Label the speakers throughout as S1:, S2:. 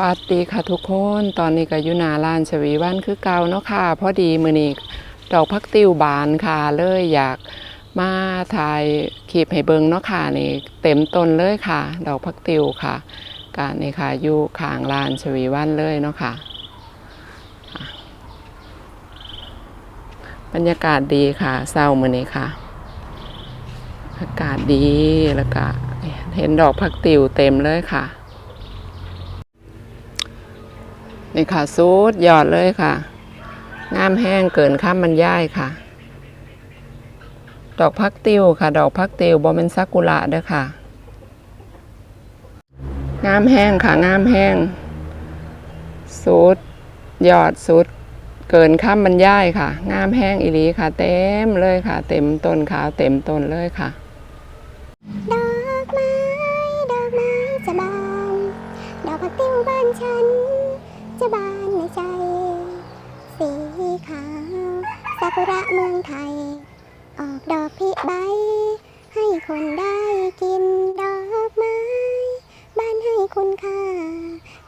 S1: วัสดีค่ะทุกคนตอนนี้ก็อยู่นาลานชวีวันคือเก่าเนาะค่ะพอดีมือนี้ดอกพักติวบานค่ะเลยอยากมาถ่ายคลิปให้เบิงเนาะค่ะนี่เต็มต้นเลยค่ะ ดอกพักติวค่ะการนี่ค่ะอยู่ข้างลานชวีวันเลยเนาะค่ะค่ะบรรยากาศดีค่ะเศร้ามือนี้ค่ะ อากาศดีแล้วก็เห็นดอกพักติวเต็มเลยค่ะ นี่ค่ะสูดยอดเลยค่ะ งามแห้งเกินข้ามบรรยายค่ะ ดอกพักติวค่ะ ดอกพักติวบอเป็นซากุระเด้อค่ะ งามแห้งค่ะงามแห้งสูดยอดสุดเกินข้ามบรรยายค่ะ งามแห้งอีลีค่ะ เต็มเลยค่ะ เต็มต้นขาวเต็มต้นเลยค่ะ
S2: ดอกไม้ดอกไม้จะบานดอกผักติวบ้านฉัน จะบานในใจ สีขาวซากุระเมืองไทย ออกดอกพิใบ ให้คนได้กินดอกไม้ บานให้คุณค่า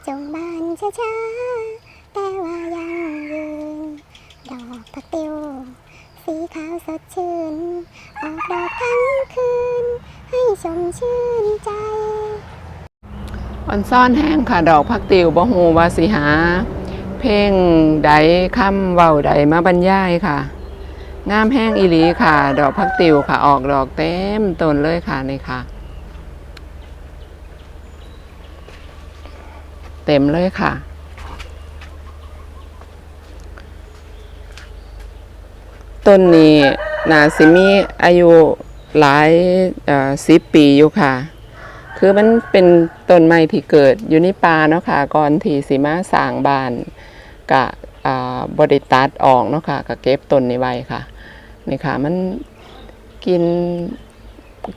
S2: จงบานช้าๆ แต่ว่ายังยืน ดอกผักติ้วสีขาวสดชื่น ออกดอกทั้งคืน ให้ชมชื่นใจ
S1: อ่อนซ่อนแห้งค่ะดอกพักติวบ่ฮู้ว่าสิหา เพลงใดค่ำเว้าใดมาบรรยายค่ะ งามแห้งอีหลีค่ะ ดอกพักติวค่ะออกดอกเต็มต้นเลยค่ะนี่ค่ะ เต็มเลยค่ะต้นนี้นาสิมีอายุหลายสิบปีอยู่ค่ะ คือมันเป็นต้นไม้ที่เกิดอยู่ในป่าเนาะค่ะก่อนที่สิมาสร้างบ้านกะอ่าบริตัดออกเนาะค่ะก็เก็บต้นนี้ไว้ค่ะนี่ค่ะมันกิน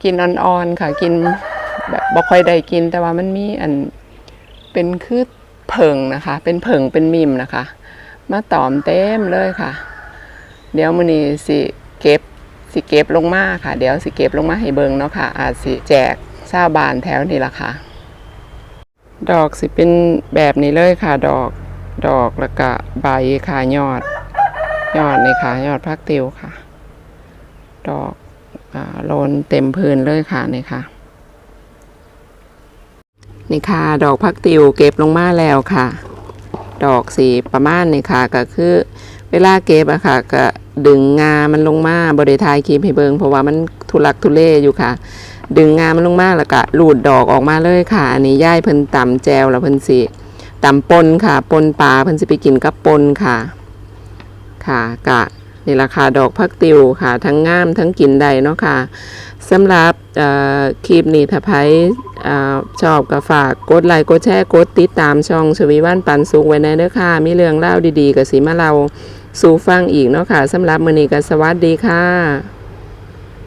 S1: กินอ่อนๆค่ะ กินแบบบ่ค่อยได้กินแต่ว่ามันมีอันเป็นคือเผิงนะคะ เป็นเผิงเป็นมิมนะคะ มาตอมเต็มเลยค่ะ เดี๋ยวมื้อนี้สิเก็บสิเก็บลงมาค่ะ เดี๋ยวสิเก็บลงมาให้เบิงเนาะค่ะ อาจสิแจก ชาบานแถวนี้ล่ะค่ะ ดอกสิเป็นแบบนี้เลยค่ะ ดอกดอกแล้วก็ใบค่ะยอด ยอดนี่ค่ะ ยอดพักติวค่ะ ดอกโลนเต็มพื้นเลยค่ะนี่ค่ะ นี่ค่ะ ดอกพักติวเก็บลงมาแล้วค่ะ ดอกสีประมาณนี่ค่ะ ก็คือเวลาเก็บอะค่ะ ก็ดึงงามันลงมาบริทายคลิปให้เบิงเพราะว่ามันทุลักทุเลอยู่ค่ะ ดึงงามันลงมาแล้วก็หลูดดอกออกมาเลยค่ะ อันนี้ย่ายเพิ่นตำแจวแล้วเพิ่นสิตำปนค่ะ ปนปลาเพิ่นสิไปกินกับปนค่ะ ค่ะกะนี่ราคาดอกพักติวค่ะ ทั้งงามทั้งกินได้เนาะค่ะสำหรับเอ่อคลิปนี้ถ้าใครเอ่อชอบก็ฝากกดไลค์กดแชร์กดติดตามช่องชวีวันปันสุขไว้ในเด้อค่ะ มีเรื่องเล่าดีๆกับสีมาเราสู่ฟังอีกเนาะค่ะสำหรับมือนี้ก็สวัสดีค่ะ